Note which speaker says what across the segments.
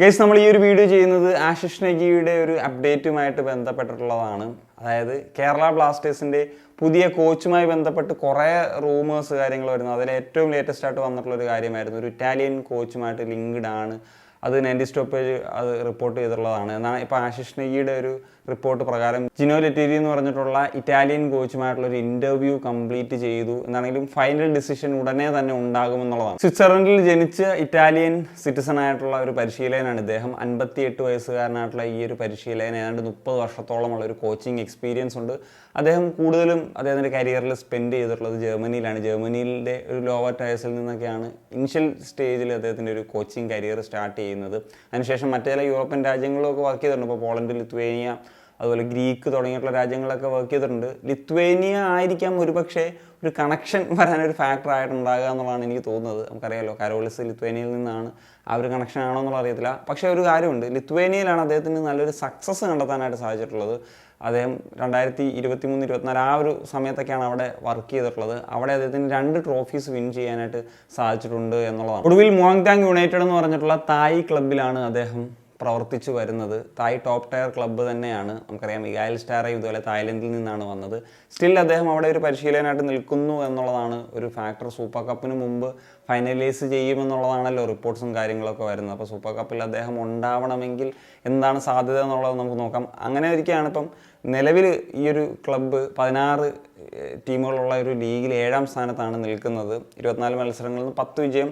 Speaker 1: Guys നമ്മൾ ഈ ഒരു വീഡിയോ ചെയ്യുന്നത് ആഷിഷ് നഗിയുടെ ഒരു അപ്ഡേറ്റുമായിട്ട് ബന്ധപ്പെട്ടിട്ടുള്ളതാണ്. അതായത് കേരള ബ്ലാസ്റ്റേഴ്സിന്റെ പുതിയ കോച്ചുമായി ബന്ധപ്പെട്ട് കുറേ റൂമേഴ്സ് കാര്യങ്ങൾ വരുന്നു. അതിൽ ഏറ്റവും ലേറ്റസ്റ്റ് ആയിട്ട് വന്നിട്ടുള്ള ഒരു കാര്യമായിരുന്നു. ഒരു ഇറ്റാലിയൻ കോച്ചുമായിട്ട് ലിങ്ക്ഡ് ആണ് അത് നയന്റി സ്റ്റോപ്പേജ് അത് റിപ്പോർട്ട് ചെയ്തിട്ടുള്ളതാണ്. എന്നാണ് ഇപ്പോൾ ആശിഷ് നെഗിയുടെ ഒരു റിപ്പോർട്ട് പ്രകാരം ജിനോ ലെറ്റേരി എന്ന് പറഞ്ഞിട്ടുള്ള ഇറ്റാലിയൻ കോച്ചുമായിട്ടുള്ള ഒരു ഇന്റർവ്യൂ കംപ്ലീറ്റ് ചെയ്തു. എന്നാണെങ്കിലും ഫൈനൽ ഡിസിഷൻ ഉടനെ തന്നെ ഉണ്ടാകുമെന്നുള്ളതാണ്. സ്വിറ്റ്സർലൻഡിൽ ജനിച്ച ഇറ്റാലിയൻ സിറ്റിസൺ ആയിട്ടുള്ള ഒരു പരിശീലകനാണ് ഇദ്ദേഹം. അൻപത്തി എട്ട് വയസ്സുകാരനായിട്ടുള്ള ഈ ഒരു പരിശീലകൻ ഏതാണ്ട് മുപ്പത് വർഷത്തോളമുള്ള ഒരു കോച്ചിങ് എക്സ്പീരിയൻസ് ഉണ്ട്. അദ്ദേഹം കൂടുതലും അദ്ദേഹത്തിന്റെ കരിയറിൽ സ്പെൻഡ് ചെയ്തിട്ടുള്ളത് ജർമ്മനിയിലാണ്. ജർമ്മനിയിലെ ഒരു ലോവർ ടയേഴ്സിൽ നിന്നൊക്കെയാണ്. ഇനിഷ്യൽ സ്റ്റേജിൽ അദ്ദേഹത്തിന്റെ ഒരു കോച്ചിങ് കരിയർ സ്റ്റാർട്ട് ചെയ്യുന്നത്. അതിനുശേഷം മറ്റേ ചില യൂറോപ്യൻ രാജ്യങ്ങളിലൊക്കെ വർക്ക് ചെയ്തിട്ടുണ്ട്. ഇപ്പോൾ പോളണ്ട് ലിത്വേനിയ അതുപോലെ ഗ്രീക്ക് തുടങ്ങിയിട്ടുള്ള രാജ്യങ്ങളൊക്കെ വർക്ക് ചെയ്തിട്ടുണ്ട്. ലിത്വേനിയ ആയിരിക്കാം ഒരുപക്ഷെ ഒരു കണക്ഷൻ വരാനൊരു ഫാക്ടർ ആയിട്ടുണ്ടാകുക എന്നുള്ളതാണ് എനിക്ക് തോന്നുന്നത്. നമുക്കറിയാലോ കരോളിസ് ലിത്വേനിയയിൽ നിന്നാണ് ആ ഒരു കണക്ഷൻ ആണോ എന്നുള്ള അറിയത്തില്ല. പക്ഷേ ഒരു കാര്യമുണ്ട് ലിത്വേനിയയിലാണ് അദ്ദേഹത്തിന് നല്ലൊരു സക്സസ് കണ്ടെത്താനായിട്ട് സാധിച്ചിട്ടുള്ളത്. അദ്ദേഹം രണ്ടായിരത്തി ഇരുപത്തി മൂന്ന് ഇരുപത്തിനാല് ആ ഒരു സമയത്തൊക്കെയാണ് അവിടെ വർക്ക് ചെയ്തിട്ടുള്ളത്. അവിടെ അദ്ദേഹത്തിന് രണ്ട് ട്രോഫീസ് വിൻ ചെയ്യാനായിട്ട് സാധിച്ചിട്ടുണ്ട് എന്നുള്ളതാണ്. ഒടുവിൽ മോങ്താങ് യുണൈറ്റഡ് എന്ന് പറഞ്ഞിട്ടുള്ള തായ് ക്ലബിലാണ് അദ്ദേഹം പ്രവർത്തിച്ചു വരുന്നത്. തായ് ടോപ്പ് ടയർ ക്ലബ്ബ് തന്നെയാണ്. നമുക്കറിയാം ഇഗായൽ സ്റ്റാറേ ഇതുപോലെ തായ്ലൻഡിൽ നിന്നാണ് വന്നത്. സ്റ്റിൽ അദ്ദേഹം അവിടെ ഒരു പരിശീലകനായിട്ട് നിൽക്കുന്നു എന്നുള്ളതാണ് ഒരു ഫാക്ടർ സൂപ്പർ കപ്പിന് മുമ്പ് ഫൈനലൈസ് ചെയ്യുമെന്നുള്ളതാണല്ലോ റിപ്പോർട്ട്സും കാര്യങ്ങളൊക്കെ വരുന്നത്. അപ്പോൾ സൂപ്പർ കപ്പിൽ അദ്ദേഹം ഉണ്ടാവണമെങ്കിൽ എന്താണ് സാധ്യത എന്നുള്ളത് നമുക്ക് നോക്കാം. അങ്ങനെ ഇരിക്കുകയാണ് ഇപ്പം നിലവിൽ ഈ ഒരു ക്ലബ്ബ് പതിനാറ് ടീമുകളുള്ള ഒരു ലീഗിൽ ഏഴാം സ്ഥാനത്താണ് നിൽക്കുന്നത്. ഇരുപത്തിനാല് മത്സരങ്ങളിൽ നിന്ന് പത്ത് വിജയം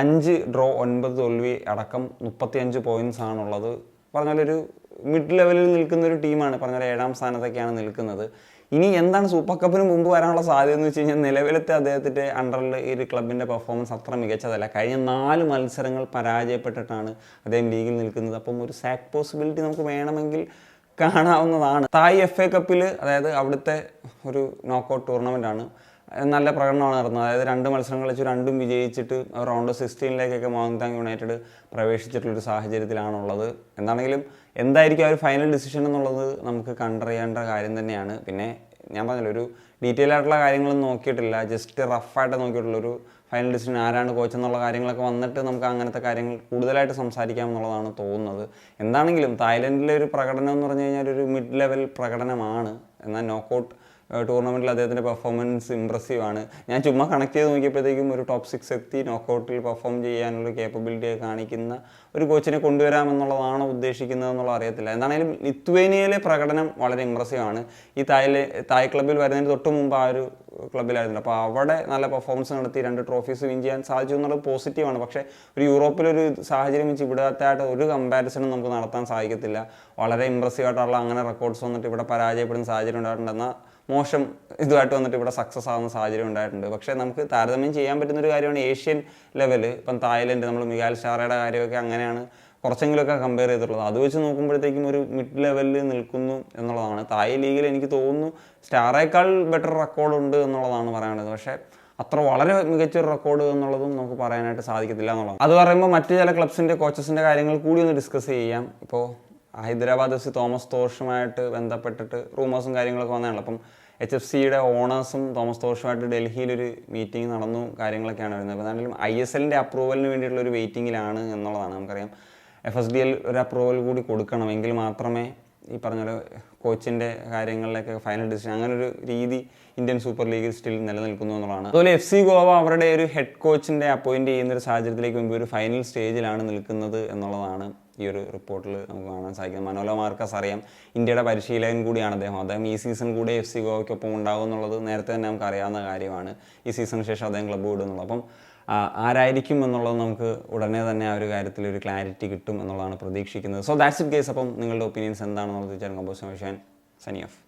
Speaker 1: അഞ്ച് ഡ്രോ ഒൻപത് തോൽവി അടക്കം മുപ്പത്തിയഞ്ച് പോയിന്റ്സ് ആണുള്ളത്. പറഞ്ഞാലൊരു മിഡ് ലെവലിൽ നിൽക്കുന്ന ഒരു ടീമാണ് പറഞ്ഞാൽ ഏഴാം സ്ഥാനത്തൊക്കെയാണ് നിൽക്കുന്നത്. ഇനി എന്താണ് സൂപ്പർ കപ്പിന് മുമ്പ് വരാനുള്ള സാധ്യത എന്ന് വെച്ച് കഴിഞ്ഞാൽ നിലവിലത്തെ അദ്ദേഹത്തിന്റെ അണ്ടറിൽ ഈ ഒരു ക്ലബിന്റെ പെർഫോമൻസ് അത്ര മികച്ചതല്ല. കഴിഞ്ഞ നാല് മത്സരങ്ങൾ പരാജയപ്പെട്ടിട്ടാണ് അദ്ദേഹം ലീഗിൽ നിൽക്കുന്നത്. അപ്പം ഒരു സാക്ക് പോസിബിലിറ്റി നമുക്ക് വേണമെങ്കിൽ കാണാവുന്നതാണ്. തായ് എഫ് എ കപ്പിൽ അതായത് അവിടുത്തെ ഒരു നോക്കൗട്ട് ടൂർണമെന്റ് ആണ്. നല്ല പ്രകടനമാണ് നടന്നത്. അതായത് രണ്ട് മത്സരങ്ങൾ കളിച്ച് രണ്ടും വിജയിച്ചിട്ട് റൗണ്ട് സിക്സ്റ്റീനിലേക്കൊക്കെ മോഹൻതാങ് യുണൈറ്റഡ് പ്രവേശിച്ചിട്ടുള്ളൊരു സാഹചര്യത്തിലാണുള്ളത്. എന്താണെങ്കിലും എന്തായിരിക്കും ആ ഒരു ഫൈനൽ ഡിസിഷൻ എന്നുള്ളത് നമുക്ക് കണ്ടറിയേണ്ട കാര്യം തന്നെയാണ്. പിന്നെ ഞാൻ പറഞ്ഞില്ല ഒരു ഡീറ്റെയിൽ ആയിട്ടുള്ള കാര്യങ്ങളൊന്നും നോക്കിയിട്ടില്ല. ജസ്റ്റ് റഫായിട്ട് നോക്കിയിട്ടുള്ള ഒരു ഫൈനൽ ഡിസിഷൻ ആരാണ് കോച്ച് എന്നുള്ള കാര്യങ്ങളൊക്കെ വന്നിട്ട് നമുക്ക് അങ്ങനത്തെ കാര്യങ്ങൾ കൂടുതലായിട്ട് സംസാരിക്കാം എന്നുള്ളതാണ് തോന്നുന്നത്. എന്താണെങ്കിലും തായ്ലൻഡിലെ ഒരു പ്രകടനം എന്ന് പറഞ്ഞു കഴിഞ്ഞാൽ ഒരു മിഡ് ലെവൽ പ്രകടനമാണ്. എന്നാൽ നോക്കൗട്ട് ടൂർണമെന്റിൽ അദ്ദേഹത്തിന്റെ പെർഫോമൻസ് ഇമ്പ്രസീവ് ആണ്. ഞാൻ ചുമ്മാ കണക്ട് ചെയ്ത് നോക്കിയപ്പോഴത്തേക്കും ഒരു ടോപ്പ് സിക്സ് എത്തി നോക്കൗട്ടിൽ പെർഫോം ചെയ്യാനുള്ള കേപ്പബിലിറ്റിയെ കാണിക്കുന്ന ഒരു കോച്ചിനെ കൊണ്ടുവരാമെന്നുള്ളതാണോ ഉദ്ദേശിക്കുന്നത് എന്നുള്ള അറിയത്തില്ല. എന്താണെങ്കിലും ലിത്വേനിയയിലെ പ്രകടനം വളരെ ഇമ്പ്രസീവ് ആണ്. ഈ തായിലെ തായ് ക്ലബ്ബിൽ വരുന്നതിന് തൊട്ട് മുമ്പ് ആ ഒരു ക്ലബ്ബിലായിരുന്നു അപ്പോൾ അവിടെ നല്ല പെർഫോമൻസ് നടത്തി രണ്ട് ട്രോഫീസ് വിൻ ചെയ്യാൻ സാധിച്ചു എന്നുള്ളത് പോസിറ്റീവാണ് പക്ഷേ ഒരു യൂറോപ്പിലൊരു സാഹചര്യം വെച്ച് ഇവിടത്തായിട്ട് ഒരു കമ്പാരിസണും നമുക്ക് നടത്താൻ സാധിക്കത്തില്ല. വളരെ ഇമ്പ്രസീവ് ആയിട്ടുള്ള അങ്ങനെ റെക്കോർഡ്സ് വന്നിട്ട് ഇവിടെ പരാജയപ്പെടുന്ന സാഹചര്യം ഉണ്ടായിട്ടുണ്ട്. എന്നാൽ മോശം ഇതുമായിട്ട് വന്നിട്ട് ഇവിടെ സക്സസ് ആവുന്ന സാഹചര്യം ഉണ്ടായിട്ടുണ്ട്. പക്ഷേ നമുക്ക് താരതമ്യം ചെയ്യാൻ പറ്റുന്ന ഒരു കാര്യമാണ് ഏഷ്യൻ ലെവൽ ഇപ്പം തായ്ലൻഡ് നമ്മൾ മികാൽ ഷാറയുടെ കാര്യമൊക്കെ അങ്ങനെയാണ് കുറച്ചെങ്കിലുമൊക്കെ കമ്പയർ ചെയ്തിട്ടുള്ളത്. അത് വെച്ച് നോക്കുമ്പോഴത്തേക്കും ഒരു മിഡ് ലെവലിൽ നിൽക്കുന്നു എന്നുള്ളതാണ്. തായ് ലീഗിൽ എനിക്ക് തോന്നുന്നു സ്റ്റാറേക്കാൾ ബെറ്റർ റെക്കോർഡ് ഉണ്ട് എന്നുള്ളതാണ് പറയുന്നത് പക്ഷേ അത്ര വളരെ മികച്ചൊരു റെക്കോർഡ് എന്നുള്ളതും നമുക്ക് പറയാനായിട്ട് സാധിക്കത്തില്ല എന്നുള്ളതാണ്. അത് പറയുമ്പോൾ മറ്റു ചില ക്ലബ്സിന്റെ കോച്ചസിന്റെ കാര്യങ്ങൾ കൂടി ഒന്ന് ഡിസ്കസ് ചെയ്യാം. ഇപ്പോൾ ഹൈദരാബാദ് എഫ് സി തോമസ് തോഷുമായിട്ട് ബന്ധപ്പെട്ടിട്ട് റൂമേഴ്സും കാര്യങ്ങളൊക്കെ വന്നതാണ്. അപ്പം എച്ച് എഫ് സിയുടെ ഓണേഴ്സും തോമസ് തോഷുമായിട്ട് ഡൽഹിയിലൊരു മീറ്റിംഗ് നടന്നു കാര്യങ്ങളൊക്കെയാണ് വരുന്നത്. അപ്പോൾ എന്തായാലും ഐ എസ് എല്ലിന്റെ അപ്രൂവലിന് വേണ്ടിയിട്ടുള്ള ഒരു വെയിറ്റിങ്ങിലാണ് എന്നുള്ളതാണ്. നമുക്കറിയാം എഫ് എസ് ഡി എൽ ഒരു അപ്രൂവൽ കൂടി കൊടുക്കണം എങ്കിൽ മാത്രമേ ഈ പറഞ്ഞ പോലെ കോച്ചിന്റെ കാര്യങ്ങളിലൊക്കെ ഫൈനൽ ഡിസിഷൻ അങ്ങനെ ഒരു രീതി ഇന്ത്യൻ സൂപ്പർ ലീഗിൽ സ്റ്റിൽ നിലനിൽക്കുന്നു എന്നുള്ളതാണ്. അതുപോലെ എഫ് സി ഗോവ അവരുടെ ഒരു ഹെഡ് കോച്ചിന്റെ അപ്പോയിന്റ് ചെയ്യുന്ന ഒരു സാഹചര്യത്തിലേക്ക് മുമ്പ് ഒരു ഫൈനൽ സ്റ്റേജിലാണ് നിൽക്കുന്നത് എന്നുള്ളതാണ് ഈ ഒരു റിപ്പോർട്ടിൽ നമുക്ക് കാണാൻ സാധിക്കുന്നത്. മനോല മാർക്കസ് അറിയാം ഇന്ത്യയുടെ പരിശീലകൻ കൂടിയാണ് അദ്ദേഹം. അദ്ദേഹം ഈ സീസൺ കൂടെ എഫ് സി ഗോവയ്ക്കൊപ്പം ഉണ്ടാകും എന്നുള്ളത് നേരത്തെ തന്നെ നമുക്ക് അറിയാവുന്ന കാര്യമാണ്. ഈ സീസണിന് ശേഷം അദ്ദേഹം ക്ലബ്ബ് വിടുന്നുള്ളൂ അപ്പം ആരായിരിക്കും എന്നുള്ളത് നമുക്ക് ഉടനെ തന്നെ ആ ഒരു കാര്യത്തിൽ ഒരു ക്ലാരിറ്റി കിട്ടും എന്നുള്ളതാണ് പ്രതീക്ഷിക്കുന്നത്. സോ ദാറ്റ്സ് ഇറ്റ് കേസ് അപ്പം നിങ്ങളുടെ ഒപ്പീനിയൻസ് എന്താണെന്നുള്ളത് ചോദിച്ചാൽ കമ്പോസ് സനി ഓഫ്